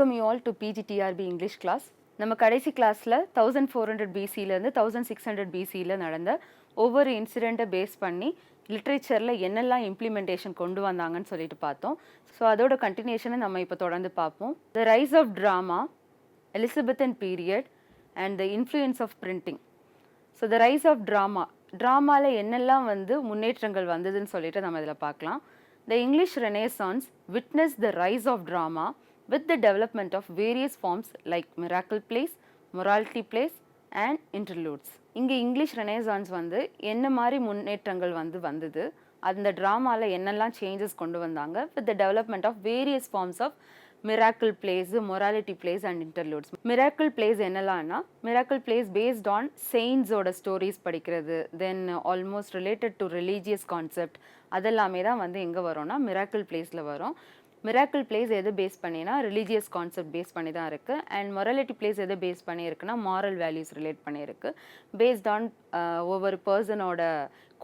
Welcome you all to PGTRB English class நம்ம கடைசி கிளாஸில் தௌசண்ட் ஃபோர் ஹண்ட்ரட் பிசியிலேருந்து தௌசண்ட் சிக்ஸ் ஹண்ட்ரட் பிசியில் நடந்த ஒவ்வொரு இன்சிடெண்ட்டை பேஸ் பண்ணி லிட்ரேச்சரில் என்னெல்லாம் இம்ப்ளிமெண்டேஷன் கொண்டு வந்தாங்கன்னு சொல்லிட்டு பார்த்தோம். ஸோ அதோட கண்டினியூஷனை நம்ம இப்போ தொடர்ந்து பார்ப்போம். The rise of drama Elizabethan period and the influence of printing so the rise of drama ட்ராமாவில் என்னெல்லாம் வந்து முன்னேற்றங்கள் வந்ததுன்னு சொல்லிட்டு நம்ம இதில் பார்க்கலாம். The English Renaissance witness the rise of drama with the development of various forms like miracle plays morality plays and interludes இங்கே இங்கிலீஷ் ரெனேசான்ஸ் வந்து என்ன மாதிரி முன்னேற்றங்கள் வந்து வந்தது அந்த ட்ராமாவில் என்னெல்லாம் சேஞ்சஸ் கொண்டு வந்தாங்க with the development of various forms of miracle plays morality plays and interludes miracle plays என்னெல்லாம்னா miracle plays based on செயின்ஸோட ஸ்டோரிஸ் படிக்கிறது then almost related to religious concept அதெல்லாமே தான் வந்து எங்கே வரும்னா மிராக்கிள் பிளேஸில் வரும். மிராக்கிள் பிளேஸ் எது பேஸ் பண்ணினா ரிலீஜியஸ் கான்செப்ட் பேஸ் பண்ணி தான் இருக்குது அண்ட் மொராலிட்டி பிளேஸ் எது பேஸ் பண்ணியிருக்குன்னா மாரல் வேல்யூஸ் ரிலேட் பண்ணியிருக்கு. பேஸ்ட் ஆன் ஒவ்வொரு பர்சனோட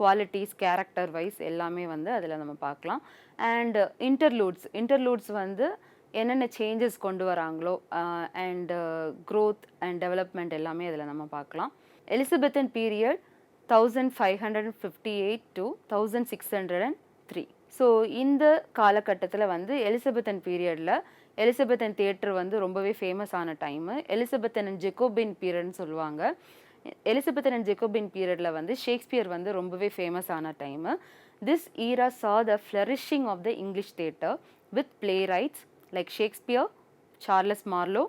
குவாலிட்டிஸ் கேரக்டர் வைஸ் எல்லாமே வந்து அதில் நம்ம பார்க்கலாம். அண்ட் இன்டர்லூட்ஸ் இன்டர்லூட்ஸ் வந்து என்னென்ன சேஞ்சஸ் கொண்டு வராங்களோ அண்ட் க்ரோத் அண்ட் டெவலப்மெண்ட் எல்லாமே அதில் நம்ம பார்க்கலாம். Elizabethan period thousand five hundred fifty eight to thousand six hundred and three so இந்த காலகட்டத்தில் வந்து எலிசபெத்தன் பீரியடில் எலிசபெத்தன் தியேட்டர் வந்து ரொம்பவே ஃபேமஸ் ஆன டைமு எலிசபெத்தன் அண்ட் ஜெக்கோபின் பீரியட்னு சொல்லுவாங்க. எலிசபெத்தன் அண்ட் ஜெக்கோபின் பீரியடில் வந்து ஷேக்ஸ்பியர் வந்து ரொம்பவே ஃபேமஸ் ஆன time this era saw the flourishing of the English theatre with playwrights like Shakespeare Charles Marlowe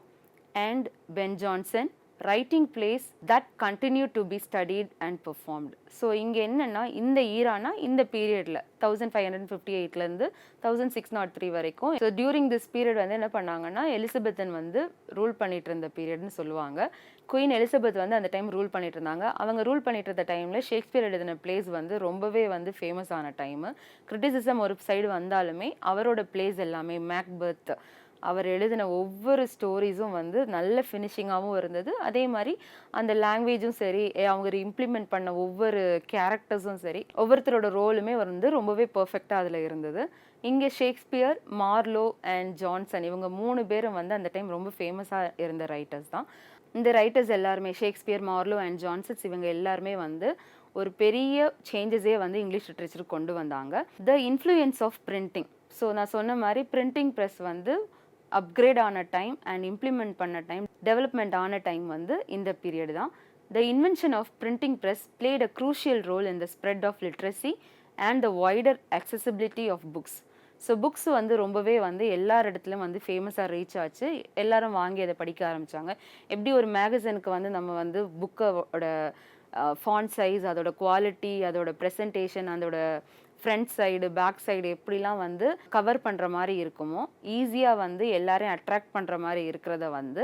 and Ben Jonson writing plays that continue to be studied and performed so இங்கே என்னென்னா இந்த ஈரானா இந்த பீரியடில் thousand five hundred fifty எயிட்லேருந்து thousand six not three வரைக்கும். So during this period வந்து என்ன பண்ணாங்கன்னா எலிசபெத்தன் வந்து ரூல் பண்ணிட்டு இருந்த பீரியட்னு சொல்லுவாங்க. குயின் எலிசபெத் வந்து அந்த டைம் ரூல் பண்ணிட்டு இருந்தாங்க அவங்க ரூல் பண்ணிட்டு இருந்த டைமில் ஷேக்ஸ்பியர் எழுதின பிளேஸ் வந்து ரொம்பவே வந்து ஃபேமஸ் ஆன டைமு கிரிட்டிசிசம் ஒரு சைடு வந்தாலுமே அவரோட பிளேஸ் எல்லாமே மேக்பர்த் அவர் எழுதின ஒவ்வொரு ஸ்டோரிஸும் வந்து நல்ல ஃபினிஷிங்காகவும் இருந்தது. அதே மாதிரி அந்த லாங்குவேஜும் சரி அவங்க இம்ப்ளிமெண்ட் பண்ண ஒவ்வொரு கேரக்டர்ஸும் சரி ஒவ்வொருத்தரோட ரோலுமே வந்து ரொம்பவே பர்ஃபெக்டாக அதில் இருந்தது. இங்கே ஷேக்ஸ்பியர் மார்லோ அண்ட் ஜான்சன் இவங்க மூணு பேரும் வந்து அந்த டைம் ரொம்ப ஃபேமஸாக இருந்த ரைட்டர்ஸ் தான். இந்த ரைட்டர்ஸ் எல்லாருமே ஷேக்ஸ்பியர் மார்லோ அண்ட் ஜான்சன்ஸ் இவங்க எல்லாருமே வந்து ஒரு பெரிய சேஞ்சஸே வந்து இங்கிலீஷ் லிட்ரேச்சருக்கு கொண்டு வந்தாங்க. The influence of printing so நான் சொன்ன மாதிரி பிரிண்டிங் ப்ரெஸ் வந்து அப்கிரேட் ஆன டைம் அண்ட் இம்ப்ளிமெண்ட் பண்ண டைம் டெவலப்மெண்ட் ஆன டைம் வந்து இந்த பீரியட் தான். The invention of printing press played a crucial role in the spread of literacy and the wider accessibility of books so books வந்து ரொம்பவே வந்து எல்லார் இடத்துலையும் வந்து ஃபேமஸாக ரீச் ஆச்சு. எல்லாரும் வாங்கி அதை படிக்க ஆரம்பித்தாங்க எப்படி ஒரு மேகசினுக்கு வந்து நம்ம வந்து புக்கோட ஃபாண்ட் சைஸ் அதோட குவாலிட்டி அதோட ப்ரெசன்டேஷன் அதோட ஃப்ரண்ட் சைடு பேக் சைடு எப்படிலாம் வந்து கவர் பண்ணுற மாதிரி இருக்குமோ ஈஸியாக வந்து எல்லாரையும் அட்ராக்ட் பண்ணுற மாதிரி இருக்கிறத வந்து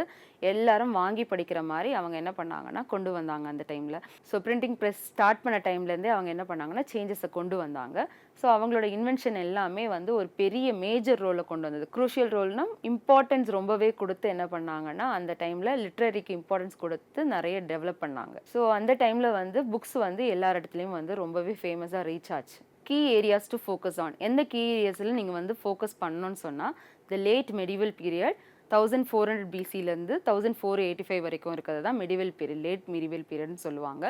எல்லாரும் வாங்கி படிக்கிற மாதிரி அவங்க என்ன பண்ணாங்கன்னா கொண்டு வந்தாங்க அந்த டைமில் ஸோ பிரிண்டிங் ப்ரெஸ் ஸ்டார்ட் பண்ண டைம்லேருந்தே அவங்க என்ன பண்ணாங்கன்னா சேஞ்சஸை கொண்டு வந்தாங்க. ஸோ அவங்களோட இன்வென்ஷன் எல்லாமே வந்து ஒரு பெரிய மேஜர் ரோலை கொண்டு வந்தது. குரூஷியல் ரோல்னா இம்பார்ட்டன்ஸ் ரொம்பவே கொடுத்து என்ன பண்ணாங்கன்னா அந்த டைமில் லிட்ரரிக்கு இம்பார்ட்டன்ஸ் கொடுத்து நிறைய டெவலப் பண்ணாங்க. ஸோ அந்த டைமில் வந்து புக்ஸ் வந்து எல்லா இடத்துலையும் வந்து ரொம்பவே ஃபேமஸாக ரீச் ஆச்சு. Key areas to focus on எந்த கீ ஏரியாஸில் நீங்கள் வந்து ஃபோக்கஸ் பண்ணணும்னு சொன்னால் the late medieval period thousand four hundred பிசிலேருந்து thousand four eighty five வரைக்கும் இருக்கிறது தான் மெடிவல் பீரியட் லேட் மெடிவல் பீரியட்னு சொல்லுவாங்க.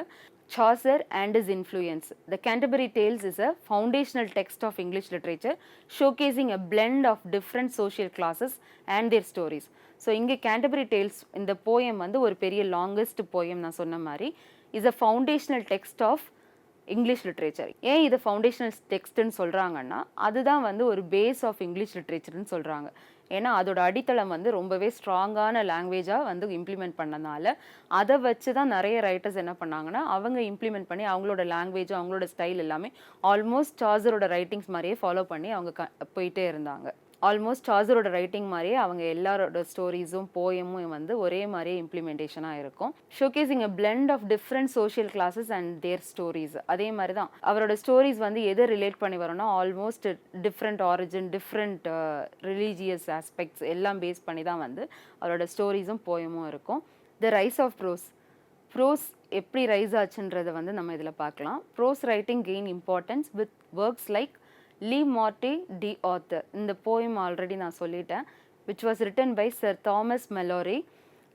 Chaucer and is influence the Canterbury Tales is a foundational text of English literature showcasing a blend of different social classes and their stories so இங்கே Canterbury Tales இந்த poem வந்து ஒரு பெரிய longest poem நான் சொன்ன மாதிரி is a foundational text of English literature ஏன் இது ஃபவுண்டேஷனல் டெக்ஸ்ட்டுன்னு சொல்கிறாங்கன்னா அதுதான் வந்து ஒரு பேஸ் ஆஃப் இங்கிலீஷ் லிட்ரேச்சர்னு சொல்கிறாங்க ஏன்னா அதோட அடித்தளம் வந்து ரொம்பவே ஸ்ட்ராங்கான லாங்குவேஜாக வந்து இம்ப்ளிமெண்ட் பண்ணனால அதை வச்சு தான் நிறைய ரைட்டர்ஸ் என்ன பண்ணாங்கன்னா அவங்க இம்ப்ளிமெண்ட் பண்ணி அவங்களோட லாங்குவேஜும் அவங்களோட ஸ்டைல் எல்லாமே ஆல்மோஸ்ட் சார்ஜரோட ரைட்டிங்ஸ் மாதிரியே ஃபாலோ பண்ணி அவங்க க போயிட்டே இருந்தாங்க. ஆல்மோஸ்ட் சார்ஜரோட ரைட்டிங் மாதிரியே அவங்க எல்லாரோட ஸ்டோரிஸும் போயமும் வந்து ஒரே மாதிரியே இம்ப்ளிமெண்டேஷனாக இருக்கும். ஷோகேஸ் இங்கே blend of different social classes and their stories அதே மாதிரி தான் அவரோட ஸ்டோரிஸ் வந்து எதை ரிலேட் பண்ணி வரோம்னா almost different origin different religious aspects எல்லாம் பேஸ் பண்ணி தான் வந்து அவரோட ஸ்டோரிஸும் போயமும் இருக்கும். The rise of prose prose எப்படி ரைஸ் ஆச்சுன்றதை வந்து நம்ம இதில் பார்க்கலாம். Prose writing gain importance with works like Le Morte d'Arthur இந்த போயம் ஆல்ரெடி நான் சொல்லிட்டேன் which was written by Sir Thomas Malory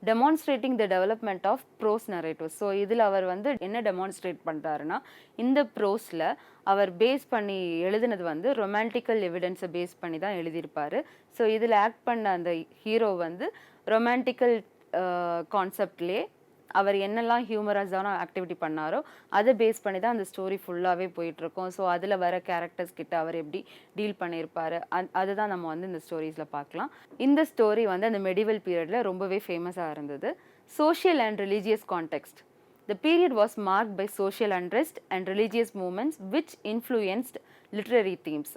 demonstrating the development of prose narrative so இதில் அவர் வந்து என்ன டெமான்ஸ்ட்ரேட் பண்ணுறாருன்னா இந்த ப்ரோஸில் அவர் பேஸ் பண்ணி எழுதினது வந்து ரொமான்டிக்கல் எவிடன்ஸை பேஸ் பண்ணி தான் எழுதியிருப்பார். ஸோ இதில் ஆக்ட் பண்ண அந்த ஹீரோ வந்து ரொமான்டிக்கல் uh, கான்செப்ட்லேயே அவர் என்னெல்லாம் ஹியூமரஸான ஆக்டிவிட்டி பண்ணாரோ அதை பேஸ் பண்ணி தான் அந்த ஸ்டோரி ஃபுல்லாகவே போயிட்டுருக்கோம் ஸோ அதில் வர கேரக்டர்ஸ் கிட்ட அவர் எப்படி டீல் பண்ணியிருப்பாரு அந் அதுதான் நம்ம வந்து இந்த ஸ்டோரிஸில் பார்க்கலாம் இந்த ஸ்டோரி வந்து அந்த மெடிவல் பீரியடில் ரொம்பவே ஃபேமஸாக இருந்தது social and religious context The period was marked by social unrest and religious movements which influenced literary themes.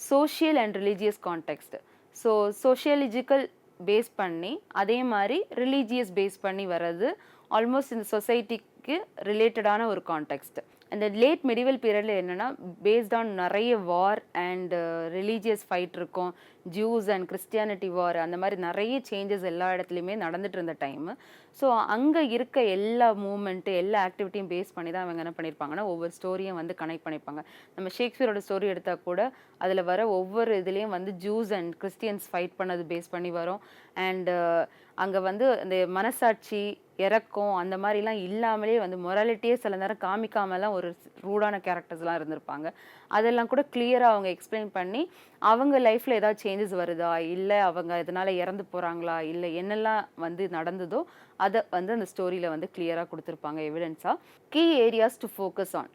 Social and religious context. So sociological base பண்ணி அதே மாதிரி ரிலீஜியஸ் பேஸ் பண்ணி வர்றது ஆல்மோஸ்ட் இந்த சொசைட்டிக்கு ரிலேட்டடான ஒரு கான்டெக்ட் அந்த லேட் மெடிவல் பீரியடில் என்னென்னா பேஸ்ட் ஆன் நிறைய வார் அண்ட் ரிலீஜியஸ் ஃபைட் இருக்கும். ஜூஸ் அண்ட் கிறிஸ்டியானிட்டி வார் அந்த மாதிரி நிறைய சேஞ்சஸ் எல்லா இடத்துலையுமே நடந்துட்டு இருந்த டைமு ஸோ அங்கே இருக்க எல்லா மூமெண்ட்டு எல்லா ஆக்டிவிட்டியும் பேஸ் பண்ணி தான் அவங்க என்ன பண்ணியிருப்பாங்கன்னா ஒவ்வொரு ஸ்டோரியும் வந்து கனெக்ட் பண்ணியிருப்பாங்க நம்ம ஷேக்ஸ்பியரோட ஸ்டோரி எடுத்தால் கூட அதில் வர ஒவ்வொரு இதுலேயும் வந்து ஜூஸ் அண்ட் கிறிஸ்டியன்ஸ் ஃபைட் பண்ணது பேஸ் பண்ணி வரும். அண்டு அங்கே வந்து அந்த மனசாட்சி இறக்கம் அந்த மாதிரிலாம் இல்லாமலே வந்து மொராலிட்டியே சில நேரம் காமிக்காமலாம் ஒரு ரூடான கேரக்டர்ஸ்லாம் இருந்திருப்பாங்க. அதெல்லாம் கூட கிளியராக அவங்க எக்ஸ்பிளைன் பண்ணி அவங்க லைஃப்பில் ஏதாவது சேஞ்சஸ் வருதா? இல்லை அவங்க இதனால் இறந்து போகிறாங்களா இல்லை என்னெல்லாம் வந்து நடந்ததோ அதை வந்து அந்த ஸ்டோரியில் வந்து கிளியராக கொடுத்துருப்பாங்க எவிடன்ஸாக key areas to focus on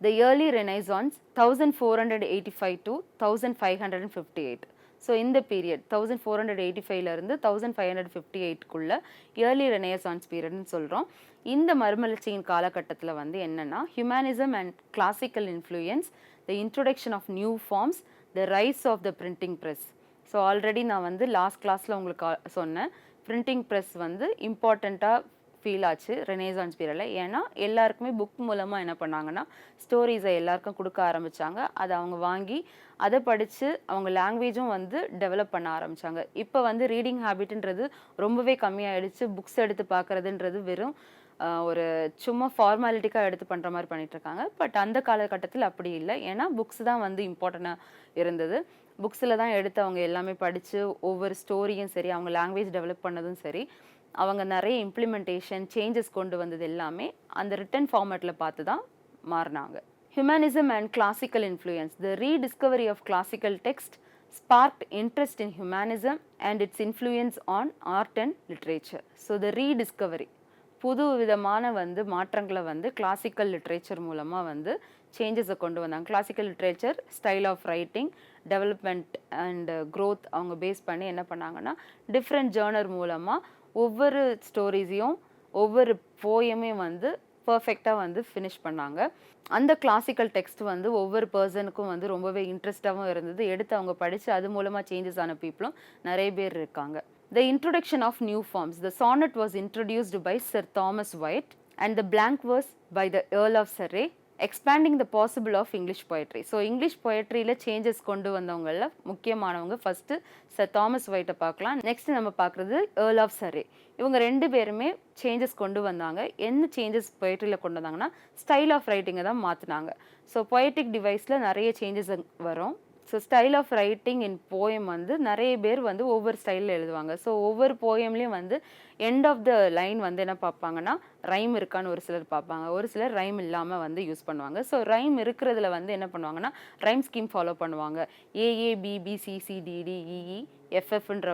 the early Renaissance thousand four hundred eighty five to thousand five hundred and fifty eight so இந்த period thousand four hundred eighty ஃபைவ்லேருந்து தௌசண்ட் ஃபைவ் ஹண்ட்ரட் ஃபிஃப்டி எயிட்குள்ள இயர்லி ரெனேசான்ஸ் பீரியட்னு சொல்கிறோம் இந்த மறுமலர்ச்சியின் காலகட்டத்தில் வந்து என்னென்னா humanism and classical influence the introduction of new forms the rise of the printing press so already நான் வந்து லாஸ்ட் கிளாஸில் உங்களுக்கு சொன்னேன். பிரிண்டிங் ப்ரெஸ் வந்து இம்பார்ட்டண்ட்டாக ஃபீல் ஆச்சு ரெனேசான்ஸ் பீரியடில் ஏன்னா எல்லாருக்குமே புக் மூலமாக என்ன பண்ணாங்கன்னா ஸ்டோரிஸை எல்லாருக்கும் கொடுக்க ஆரம்பித்தாங்க அதை அவங்க வாங்கி அதை படித்து அவங்க லாங்குவேஜும் வந்து டெவலப் பண்ண ஆரம்பித்தாங்க இப்போ வந்து ரீடிங் ஹேபிட்ன்றது ரொம்பவே கம்மியாயிடுச்சு. புக்ஸ் எடுத்து பார்க்குறதுன்றது வெறும் ஒரு சும்மா ஃபார்மாலிட்டிக்காக எடுத்து பண்ணுற மாதிரி பண்ணிகிட்ருக்காங்க பட் அந்த காலகட்டத்தில் அப்படி இல்லை. ஏன்னா புக்ஸ் தான் வந்து இம்பார்ட்டண்ட்டாக இருந்தது. புக்ஸில் தான் எடுத்து அவங்க எல்லாமே படித்து ஒவ்வொரு ஸ்டோரியும் சரி அவங்க லாங்குவேஜ் டெவலப் பண்ணதும் சரி அவங்க நிறைய இம்ப்ளிமெண்டேஷன் சேஞ்சஸ் கொண்டு வந்தது எல்லாமே அந்த ரிட்டன் ஃபார்மேட்டில் பார்த்து தான் மாறினாங்க. Humanism and classical influence the rediscovery of classical text sparked interest in humanism and its influence on art and literature so the rediscovery புது விதமான வந்து மாற்றங்களை வந்து கிளாசிக்கல் லிட்ரேச்சர் மூலமாக வந்து சேஞ்சஸை கொண்டு வந்தாங்க. Classical literature style of writing development and growth அவங்க பேஸ் பண்ணி என்ன பண்ணாங்கன்னா டிஃப்ரெண்ட் ஜேர்னர் மூலமாக ஒவ்வொரு ஸ்டோரிஸையும் ஒவ்வொரு போயமே வந்து பர்ஃபெக்டாக வந்து ஃபினிஷ் பண்ணாங்க. அந்த கிளாசிக்கல் டெக்ஸ்ட் வந்து ஒவ்வொரு பர்சனுக்கும் வந்து ரொம்பவே இன்ட்ரெஸ்டாகவும் இருந்தது. எடுத்து அவங்க படித்து அது மூலமாக சேஞ்சஸ் ஆன பீப்புளும் நிறைய பேர் இருக்காங்க. The introduction of new forms the sonnet was introduced by sir Thomas Wyatt and the blank verse by the earl of Surrey expanding the possible of English poetry so English பொயட்ரியில் changes கொண்டு வந்தவங்களில் முக்கியமானவங்க first sir Thomas ஒயிட்டை பார்க்கலாம். Next நம்ம பார்க்குறது Earl of சரே இவங்க ரெண்டு பேருமே சேஞ்சஸ் கொண்டு வந்தாங்க. என்ன சேஞ்சஸ் பொயட்ரியில் கொண்டு வந்தாங்கன்னா ஸ்டைல் ஆஃப் ரைட்டிங்கை தான் மாற்றினாங்க ஸோ பொயட்டிக் டிவைஸில் நிறைய சேஞ்சஸ் வரும். So style of writing in poem வந்து நிறைய பேர் வந்து ஒவ்வொரு ஸ்டைலில் எழுதுவாங்க. ஸோ ஒவ்வொரு போயம்லேயும் வந்து எண்ட் ஆஃப் த லைன் வந்து என்ன பார்ப்பாங்கன்னா ரைம் இருக்கான்னு ஒரு சிலர் பார்ப்பாங்க. ஒரு சிலர் ரைம் இல்லாமல் வந்து யூஸ் பண்ணுவாங்க. ஸோ ரைம் இருக்கிறதுல வந்து என்ன பண்ணுவாங்கன்னா ரைம் ஸ்கீம் ஃபாலோ பண்ணுவாங்க. ஏஏபிபிசிசிடிடிஇஇ எஃப்எஃப்ன்ற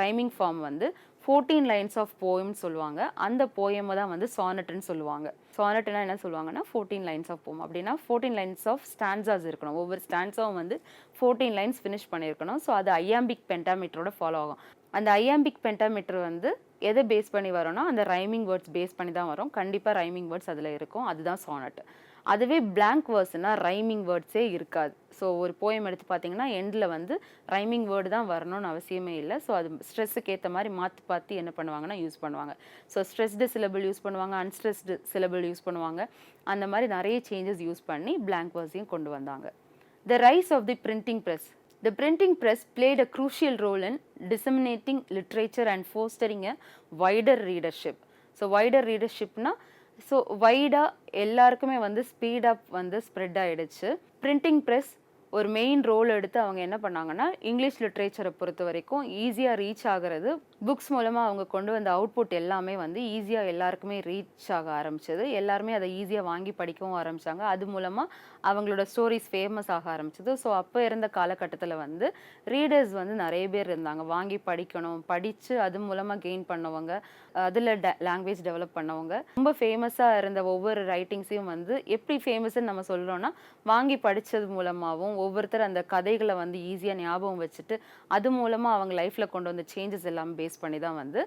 ரைமிங் ஃபார்ம் வந்து ஃபோர்டீன் லைன்ஸ் ஆஃப் போயம்னு சொல்லுவாங்க. அந்த போயமை தான் வந்து சானட்னு சொல்லுவாங்க. சானட்னா என்ன சொல்லுவாங்கன்னா ஃபோர்டீன் லைன்ஸ் ஆஃப் போம் அப்படின்னா ஃபோர்டீன் லைன்ஸ் ஆஃப் ஸ்டான்சாஸ் இருக்கணும். ஒவ்வொரு ஸ்டான்ஸாவும் வந்து ஃபோர்டீன் லைன்ஸ் ஃபினிஷ் பண்ணியிருக்கணும். ஸோ அது ஐயாம்பிக் பென்டாமீட்டரோட ஃபாலோ ஆகும். அந்த ஐயாம்பிக் பென்டாமீட்டர் வந்து எதை பேஸ் பண்ணி வரும்னா அந்த ரைமிங் வேர்ட்ஸ் பேஸ் பண்ணி தான் வரும். கண்டிப்பாக ரைமிங் வேர்ட்ஸ் அதில் இருக்கும். அதுதான் சானட் அதுவே பிளாங்க் வேர்ட்ஸ்னா ரைமிங் வேர்ட்ஸே இருக்காது. ஸோ ஒரு போயம் எடுத்து பார்த்தீங்கன்னா எண்டில் வந்து ரைமிங் வேர்டு தான் வரணும்னு அவசியமே இல்லை. ஸோ அது ஸ்ட்ரெஸ்ஸுக்கு ஏற்ற மாதிரி மாற்றி பார்த்து என்ன பண்ணுவாங்கன்னா யூஸ் பண்ணுவாங்க. ஸோ ஸ்ட்ரெஸ்டு சிலபிள் யூஸ் பண்ணுவாங்க அன்ஸ்ட்ரெஸ்டு சிலபிள் யூஸ் பண்ணுவாங்க. அந்த மாதிரி நிறைய சேஞ்சஸ் யூஸ் பண்ணி பிளாங்க் வேர்ட்ஸையும் கொண்டு வந்தாங்க. The rise of the printing press The printing press played a crucial role in disseminating literature and fostering a wider readership. So wider ரீடர்ஷிப்னால் so வைடாக எல்லாருக்குமே வந்து ஸ்பீடப் வந்து ஸ்ப்ரெட் ஆகிடுச்சு பிரிண்டிங் ப்ரெஸ் ஒரு மெயின் ரோல் எடுத்து அவங்க என்ன பண்ணாங்கன்னா இங்கிலீஷ் லிட்ரேச்சரை பொறுத்த வரைக்கும் ஈஸியாக ரீச் ஆகிறது புக்ஸ் மூலமாக அவங்க கொண்டு வந்த அவுட்புட் எல்லாமே வந்து ஈஸியாக எல்லாருக்குமே ரீச் ஆக ஆரம்பிச்சது. எல்லாருமே அதை ஈஸியாக வாங்கி படிக்கவும் ஆரம்பித்தாங்க அது மூலமாக அவங்களோட ஸ்டோரிஸ் ஃபேமஸ் ஆக ஆரம்பிச்சது. ஸோ அப்போ இருந்த காலகட்டத்தில் வந்து ரீடர்ஸ் வந்து நிறைய பேர் இருந்தாங்க. வாங்கி படிக்கணும் படித்து அது மூலமாக கெயின் பண்ணவங்க அதில் லாங்குவேஜ் டெவலப் பண்ணவங்க. ரொம்ப ஃபேமஸாக இருந்த ஒவ்வொரு ரைட்டிங்ஸையும் வந்து எப்படி ஃபேமஸ்ன்னு நம்ம சொல்கிறோன்னா வாங்கி படித்தது மூலமாகவும் ஒவ்வொருத்தர் அந்த கதைகளை வந்து ஈஸியாக ஞாபகம் வச்சுட்டு அது மூலமாக அவங்க லைஃப்பில் கொண்டு வந்த சேஞ்சஸ் எல்லாம் பேஸ் பண்ணி தான் வந்து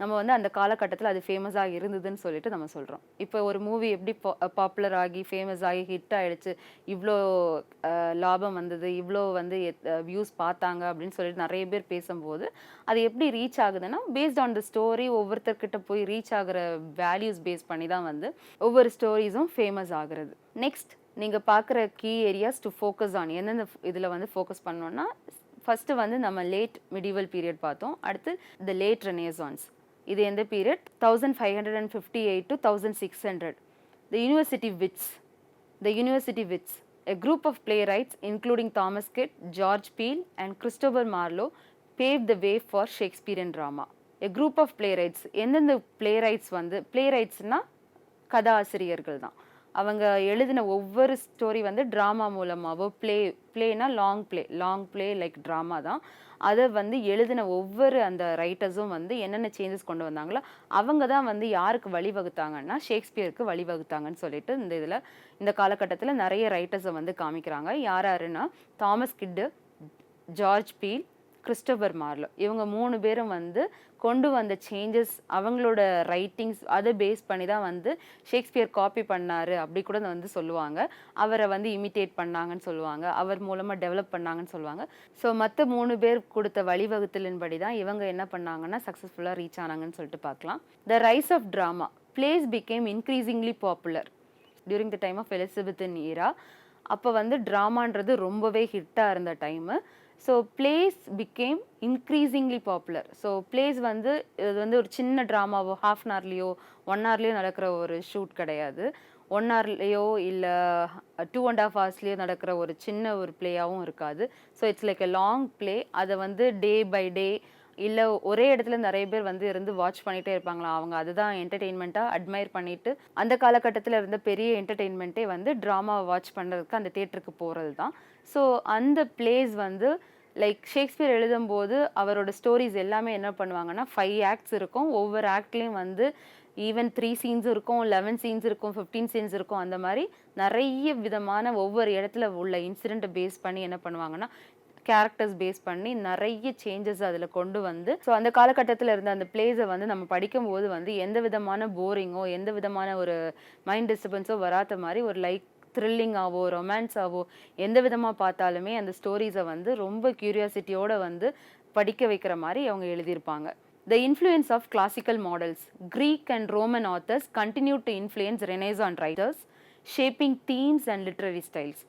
நம்ம வந்து அந்த காலகட்டத்தில் அது ஃபேமஸாக இருந்ததுன்னு சொல்லிட்டு நம்ம சொல்கிறோம் இப்போ ஒரு மூவி எப்படி பாப்புலர் ஆகி ஃபேமஸ் ஆகி ஹிட் ஆகிடுச்சு இவ்வளோ லாபம் வந்தது இவ்வளோ வந்து வியூஸ் பார்த்தாங்க அப்படின்னு சொல்லிட்டு நிறைய பேர் பேசும்போது அது எப்படி ரீச் ஆகுதுன்னா பேஸ்ட் ஆன் த ஸ்டோரி ஒவ்வொருத்தர்கிட்ட போய் ரீச் ஆகுற வேல்யூஸ் பேஸ் பண்ணி தான் வந்து ஒவ்வொரு ஸ்டோரிஸும் ஃபேமஸ் ஆகுறது. நெக்ஸ்ட் நீங்கள் பார்க்குற key areas to focus on எந்தெந்த இதில் வந்து ஃபோக்கஸ் பண்ணோன்னா ஃபஸ்ட்டு வந்து நம்ம லேட் மிடிவல் பீரியட் பார்த்தோம் அடுத்து த லேட் ரெனேசான்ஸ் இது எந்த period thousand five hundred and fifty eight to thousand six hundred the university wits the university wits a group of playwrights including Thomas Kidd, George Peele and Christopher Marlowe paved the way for Shakespearean drama. A group of playwrights எந்தெந்த playwrights வந்து playwrightsனா கதாசிரியர்கள் தான் அவங்க எழுதின ஒவ்வொரு story வந்து drama மூலமாகவோ play ப்ளேனா long play long play like drama தான். அதை வந்து எழுதின ஒவ்வொரு அந்த ரைட்டர்ஸும் வந்து என்னென்ன சேஞ்சஸ் கொண்டு வந்தாங்களோ அவங்க தான் வந்து யாருக்கு வழிவகுத்தாங்கன்னா ஷேக்ஸ்பியருக்கு வழிவகுத்தாங்கன்னு சொல்லிட்டு இந்த இதில் இந்த காலகட்டத்தில் நிறைய ரைட்டர்ஸை வந்து காமிக்கிறாங்க. யார் யாருன்னா Thomas Kyd George Peele Christopher Marlowe. இவங்க மூணு பேரும் வந்து கொண்டு வந்த சேஞ்சஸ் அவங்களோட ரைட்டிங்ஸ் அதை பேஸ் பண்ணி தான் வந்து ஷேக்ஸ்பியர் காப்பி பண்ணாரு அப்படி கூட வந்து சொல்லுவாங்க. அவரை வந்து இமிட்டேட் பண்ணாங்கன்னு சொல்லுவாங்க. அவர் மூலமாக டெவலப் பண்ணாங்கன்னு சொல்லுவாங்க. ஸோ மற்ற மூணு பேர் கொடுத்த வழிவகுத்தலின்படி தான் இவங்க என்ன பண்ணாங்கன்னா சக்ஸஸ்ஃபுல்லாக ரீச் ஆனாங்கன்னு சொல்லிட்டு பார்க்கலாம். The rise of drama plays became increasingly popular during the time of Elizabethan era அப்போ வந்து ட்ராமான்றது ரொம்பவே ஹிட்டாக இருந்த time so plays became increasingly popular so plays வந்து இது வந்து ஒரு சின்ன ட்ராமாவோ ஹாஃப் அன் ஹவர்லேயோ ஒன் ஹவர்லேயோ நடக்கிற ஒரு ஷூட் கிடையாது. ஒன் ஹவர்லேயோ இல்லை டூ அண்ட் ஹாஃப் ஹவர்ஸ்லேயோ நடக்கிற ஒரு சின்ன ஒரு பிளேயாகவும் இருக்காது. So it's like a long play அதை வந்து டே பை டே இல்லை ஒரே இடத்துல நிறைய பேர் வந்து இருந்து வாட்ச் பண்ணிகிட்டே இருப்பாங்களா? அவங்க அதுதான் என்டர்டெயின்மெண்ட்டாக அட்மையர் பண்ணிட்டு அந்த காலகட்டத்தில் இருந்த பெரிய என்டர்டெயின்மெண்ட்டே வந்து ட்ராமாவை வாட்ச் பண்ணுறதுக்கு அந்த தேட்டருக்கு போகிறது தான் ஸோ அந்த பிளேஸ் வந்து லைக் ஷேக்ஸ்பியர் எழுதும்போது அவரோட ஸ்டோரிஸ் எல்லாமே என்ன பண்ணுவாங்கன்னா ஃபைவ் ஆக்ட்ஸ் இருக்கும். ஒவ்வொரு ஆக்ட்லேயும் வந்து ஈவன் த்ரீ சீன்ஸ் இருக்கும் லெவன் சீன்ஸ் இருக்கும் ஃபிஃப்டீன் சீன்ஸ் இருக்கும். அந்த மாதிரி நிறைய விதமான ஒவ்வொரு இடத்துல உள்ள இன்சிடெண்ட்டை பேஸ் பண்ணி என்ன பண்ணுவாங்கன்னா கேரக்டர்ஸ் பேஸ் பண்ணி நிறைய சேஞ்சஸ் அதில் கொண்டு வந்து ஸோ அந்த காலகட்டத்தில் இருந்த அந்த பிளேஸை வந்து நம்ம படிக்கும்போது வந்து எந்த விதமான போரிங்கோ எந்த விதமான ஒரு மைண்ட் டிஸ்டர்பன்ஸோ வராத மாதிரி ஒரு லைக் த்ரில்லிங்காவோ ரொமான்ஸாவோ எந்த விதமாக பார்த்தாலுமே அந்த ஸ்டோரிஸை வந்து ரொம்ப க்யூரியாசிட்டியோட வந்து படிக்க வைக்கிற மாதிரி அவங்க எழுதியிருப்பாங்க The influence of classical models, Greek and Roman authors continue to influence Renaissance writers, shaping themes and literary styles.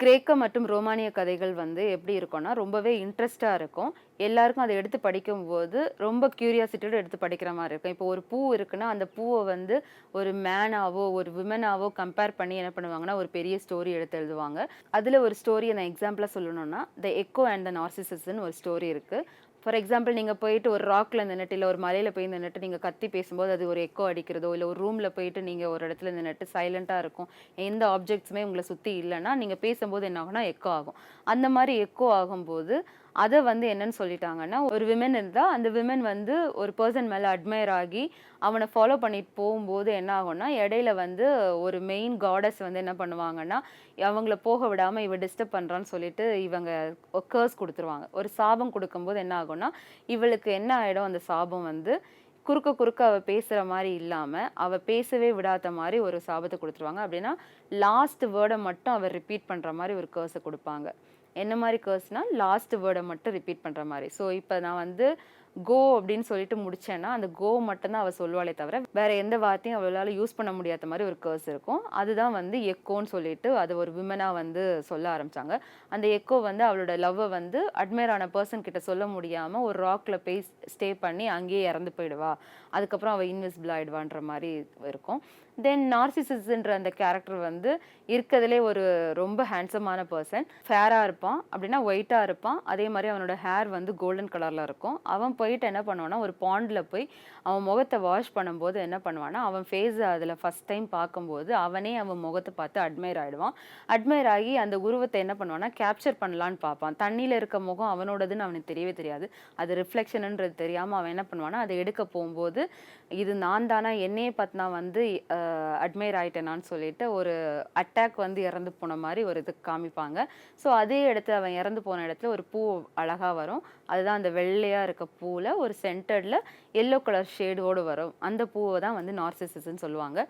கிரேக்க மற்றும் ரோமானிய கதைகள் வந்து எப்படி இருக்கும்னா ரொம்பவே இன்ட்ரெஸ்டாக இருக்கும். எல்லாருக்கும் அதை எடுத்து படிக்கும்போது ரொம்ப க்யூரியாசிட்டியோட எடுத்து படிக்கிற மாதிரி இருக்கும். இப்போ ஒரு பூ இருக்குன்னா அந்த பூவை வந்து ஒரு மேனாவோ ஒரு விமனாவோ கம்பேர் பண்ணி என்ன பண்ணுவாங்கன்னா ஒரு பெரிய ஸ்டோரி எடுத்து எழுதுவாங்க. அதில் ஒரு ஸ்டோரியை நான் எக்ஸாம்பிளாக சொல்லணும்னா த எக்கோ அண்ட் த நார்சிசஸ்ன்னு ஒரு ஸ்டோரி இருக்குது ஃபார் எக்ஸாம்பிள் நீங்கள் போயிட்டு ஒரு ராக்ல நின்றுட்டு இல்லை ஒரு மலையில் போய் நின்றுட்டு நீங்கள் கத்தி பேசும்போது அது ஒரு எக்கோ அடிக்கிறதோ இல்லை ஒரு ரூமில் போயிட்டு நீங்கள் ஒரு இடத்துல நின்றுட்டு சைலண்ட்டாக இருக்கும். எந்த ஆப்ஜெக்ட்ஸுமே உங்களை சுற்றி இல்லைன்னா நீங்கள் பேசும்போது என்ன ஆகும்னா எக்கோ ஆகும். அந்த மாதிரி எக்கோ ஆகும்போது அதை வந்து என்னன்னு சொல்லிட்டாங்கன்னா ஒரு விமன் இருந்தால் அந்த விமன் வந்து ஒரு பர்சன் மேலே அட்மையர் ஆகி அவனை ஃபாலோ பண்ணிட்டு போகும்போது என்ன ஆகும்னா இடையில வந்து ஒரு மெயின் காடஸ் வந்து என்ன பண்ணுவாங்கன்னா அவங்கள போக விடாமல் இவ டிஸ்டர்ப் பண்ணுறான்னு சொல்லிட்டு இவங்க கேர்ஸ் கொடுத்துருவாங்க. ஒரு சாபம் கொடுக்கும்போது என்ன ஆகும்னா இவளுக்கு என்ன ஆகிடும் அந்த சாபம் வந்து குறுக்க குறுக்க அவள் பேசுகிற மாதிரி இல்லாமல் அவள் பேசவே விடாத மாதிரி ஒரு சாபத்தை கொடுத்துருவாங்க. அப்படின்னா லாஸ்ட் வேர்டை மட்டும் அவர் ரிப்பீட் பண்ணுற மாதிரி ஒரு கேர்ஸை கொடுப்பாங்க. என்ன மாதிரி கேர்ஸ்னால் லாஸ்ட் வேர்டை மட்டும் ரிப்பீட் பண்ணுற மாதிரி. ஸோ இப்போ நான் வந்து கோ அப்படின்னு சொல்லிட்டு முடிச்சேன்னா அந்த கோ மட்டும்தான் அவள் சொல்லுவாளே தவிர வேற எந்த வார்த்தையும் அவளால் யூஸ் பண்ண முடியாத மாதிரி ஒரு கேர்ஸ் இருக்கும். அதுதான் வந்து எக்கோன்னு சொல்லிட்டு அது ஒரு விமனாக வந்து சொல்ல ஆரம்பிச்சாங்க. அந்த எக்கோ வந்து அவளோட லவ்வை வந்து அட்மையர் ஆன பர்சன் கிட்ட சொல்ல முடியாமல் ஒரு ராக்கில் போய் ஸ்டே பண்ணி அங்கேயே இறந்து போயிடுவா. அதுக்கப்புறம் அவள் இன்விசிபிள் ஆகிடுவான்ற மாதிரி இருக்கும். தென் நார்சிசிஸ்ன்ற அந்த கேரக்டர் வந்து இருக்கிறதுலே ஒரு ரொம்ப ஹேண்ட்ஸமான பர்சன் ஃபேராக இருப்பான் அப்படின்னா ஒயிட்டாக இருப்பான். அதே மாதிரி அவனோட ஹேர் வந்து கோல்டன் கலரில் இருக்கும். அவன் போயிட்டு என்ன பண்ணுவான்னா ஒரு பாண்டில் போய் அவன் முகத்தை வாஷ் பண்ணும்போது என்ன பண்ணுவான்னா அவன் ஃபேஸ் அதில் ஃபஸ்ட் டைம் பார்க்கும்போது அவனே அவன் முகத்தை பார்த்து அட்மையர் ஆகிடுவான் அட்மையர் ஆகி அந்த உருவத்தை என்ன பண்ணுவான்னா கேப்சர் பண்ணலான்னு பார்ப்பான். தண்ணியில் இருக்க முகம் அவனோடதுன்னு அவனுக்கு தெரியவே தெரியாது. அது ரிஃப்ளெக்ஷனுன்றது தெரியாமல் அவன் என்ன பண்ணுவான்னா அதை எடுக்க போகும்போது இது நான் தானா என்னையே பார்த்தினா வந்து அட்மையர் ஆயிட்டேனான்னு சொல்லிட்டு ஒரு அட்டாக் வந்து இறந்து போன மாதிரி ஒரு இது காமிப்பாங்க. ஸோ அதே இடத்துல அவன் இறந்து போன இடத்துல ஒரு பூ அழகாக வரும். அதுதான் அந்த வெள்ளையாக இருக்க பூவில் ஒரு சென்டரில் எல்லோ கலர் ஷேடோடு வரும். அந்த பூவை தான் வந்து நார்சிசஸ்ன்னு சொல்லுவாங்க.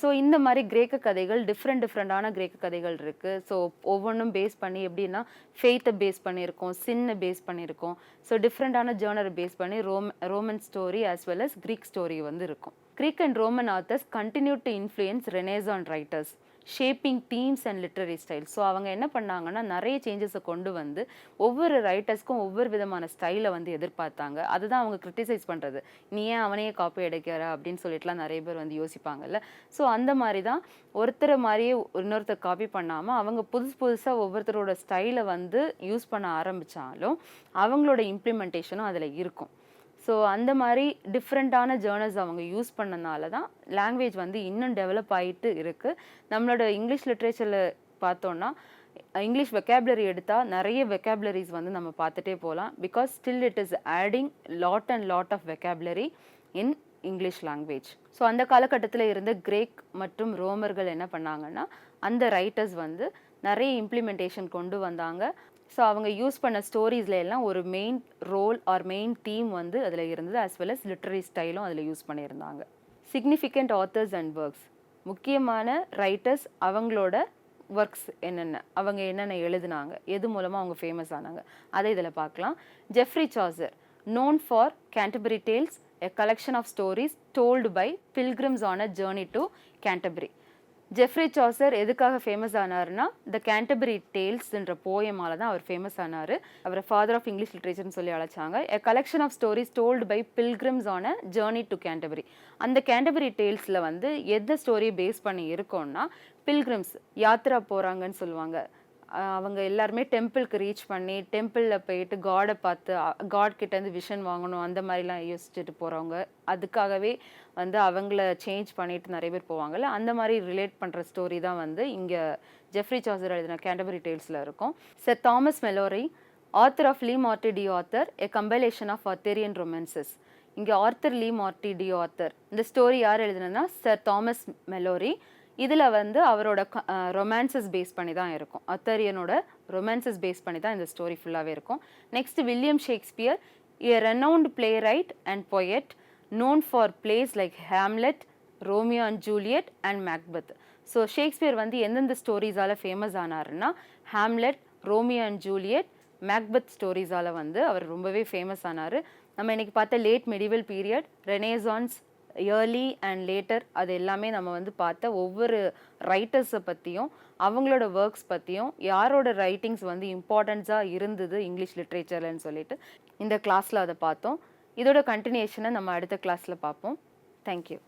ஸோ இந்த மாதிரி கிரேக்க கதைகள் டிஃப்ரெண்ட் டிஃப்ரெண்டான கிரேக்க கதைகள் இருக்குது ஸோ ஒவ்வொன்றும் பேஸ் பண்ணி எப்படின்னா ஃபெய்த்தை பேஸ் பண்ணியிருக்கோம் சின்ன பேஸ் பண்ணியிருக்கோம். ஸோ டிஃப்ரெண்டான ஜேர்னரை பேஸ் பண்ணி Rome Roman story as well as Greek story வந்து இருக்கும். Greek and Roman authors continue to influence Renaissance writers shaping themes and literary style so அவங்க என்ன பண்ணாங்கன்னா நிறைய சேஞ்சஸை கொண்டு வந்து ஒவ்வொரு ரைட்டர்ஸ்க்கும் ஒவ்வொரு விதமான ஸ்டைலை வந்து எதிர்பார்த்தாங்க. அதுதான் அவங்க கிரிட்டிசைஸ் பண்ணுறது நீ ஏன் அவனையே காப்பி எடுக்கிற? அப்படின்னு சொல்லிட்டுலாம் நிறைய பேர் வந்து யோசிப்பாங்கல்ல. ஸோ அந்த மாதிரி தான் ஒருத்தரை மாதிரியே இன்னொருத்தர் காப்பி பண்ணாமல் அவங்க புதுசு புதுசாக ஒவ்வொருத்தரோட ஸ்டைலை வந்து யூஸ் பண்ண ஆரம்பித்தாலும் அவங்களோட இம்ப்ளிமெண்டேஷனும் அதில் இருக்கும். ஸோ அந்த மாதிரி டிஃப்ரெண்ட்டான ஜேர்னல்ஸ் அவங்க யூஸ் பண்ணனால தான் லாங்குவேஜ் வந்து இன்னும் டெவலப் ஆகிட்டு இருக்குது நம்மளோட இங்கிலீஷ் லிட்ரேச்சரில் பார்த்தோன்னா இங்கிலீஷ் வெக்காபுலரி எடுத்தால் நிறைய வெக்காபுலரிஸ் வந்து நம்ம பார்த்துட்டே போகலாம். Because still it is adding lot and lot of vocabulary in English language so அந்த காலகட்டத்தில் இருந்த கிரேக் மற்றும் ரோமர்கள் என்ன பண்ணாங்கன்னா அந்த ரைட்டர்ஸ் வந்து நிறைய இம்ப்ளிமெண்டேஷன் கொண்டு வந்தாங்க. ஸோ அவங்க யூஸ் பண்ண ஸ்டோரிஸ்ல எல்லாம் ஒரு main role or main theme வந்து அதில் இருந்தது அஸ் வெல் அஸ் லிட்ரரி ஸ்டைலும் அதில் யூஸ் பண்ணியிருந்தாங்க. சிக்னிஃபிகண்ட் ஆத்தர்ஸ் அண்ட் ஒர்க்ஸ் முக்கியமான ரைட்டர்ஸ் அவங்களோட ஒர்க்ஸ் என்னென்ன அவங்க என்னென்ன எழுதுனாங்க எது மூலமாக அவங்க ஃபேமஸ் ஆனாங்க அதை இதில் பார்க்கலாம். Geoffrey Chaucer known for Canterbury Tales a collection of stories told by pilgrims on a journey to Canterbury Geoffrey Chaucer எதுக்காக ஃபேமஸ் ஆனார்னா த கேண்டபரி டேல்ஸ்ன்ற போயமால தான் அவர் ஃபேமஸ் ஆனார். அவரை ஃபாதர் ஆஃப் இங்கிலீஷ் லிட்ரேச்சர்னு சொல்லி அழைச்சாங்க. A collection of stories told by pilgrims on a journey to Canterbury அந்த கேண்டபரி டேல்ஸில் வந்து எந்த ஸ்டோரியை பேஸ் பண்ணி இருக்கோம்னா பில்கிரிம்ஸ் யாத்ரா போகிறாங்கன்னு சொல்லுவாங்க. அவங்க எல்லாருமே டெம்பிளுக்கு ரீச் பண்ணி டெம்பிளில் போயிட்டு காடை பார்த்து காட் கிட்டேருந்து விஷன் வாங்கணும் அந்த மாதிரிலாம் யோசிச்சுட்டு போகிறவங்க அதுக்காகவே வந்து அவங்கள சேஞ்ச் பண்ணிட்டு நிறைய பேர் போவாங்கல்ல அந்த மாதிரி ரிலேட் பண்ணுற ஸ்டோரி தான் வந்து இங்கே ஜெஃப்ரி சாசர் எழுதின கேண்டபரி டேல்ஸில் இருக்கும். Sir Thomas Malory author of Le Morte d'Arthur a compilation of Arthurian romances இங்கே Arthur Le Morte D author இந்த ஸ்டோரி யார் எழுதுனா சார் தாமஸ் மெலோரி இதில் வந்து அவரோட ரொமான்சஸ் பேஸ் பண்ணி தான் இருக்கும். அத்தரியனோட ரொமான்சஸ் பேஸ் பண்ணி தான் இந்த ஸ்டோரி ஃபுல்லாகவே இருக்கும். Next William Shakespeare a renowned playwright and poet known for plays like Hamlet Romeo and Juliet and Macbeth so Shakespeare வந்து எந்தெந்த ஸ்டோரிஸால் famous ஆனாருன்னா Hamlet Romeo and Juliet Macbeth ஸ்டோரிஸால் வந்து அவர் ரொம்பவே ஃபேமஸ் ஆனார். நம்ம இன்றைக்கி பார்த்த late medieval period Renaissance early and later அது எல்லாமே நம்ம வந்து பார்த்த ஒவ்வொரு ரைட்டர்ஸை பற்றியும் அவங்களோட ஒர்க்ஸ் பற்றியும் யாரோட ரைட்டிங்ஸ் வந்து இம்பார்ட்டன்ஸாக இருந்தது இங்கிலீஷ் லிட்ரேச்சர்லன்னு சொல்லிட்டு இந்த கிளாஸில் அதை பார்த்தோம். இதோட கண்டினியூஷனை நம்ம அடுத்த கிளாஸில் பார்ப்போம். தேங்க்யூ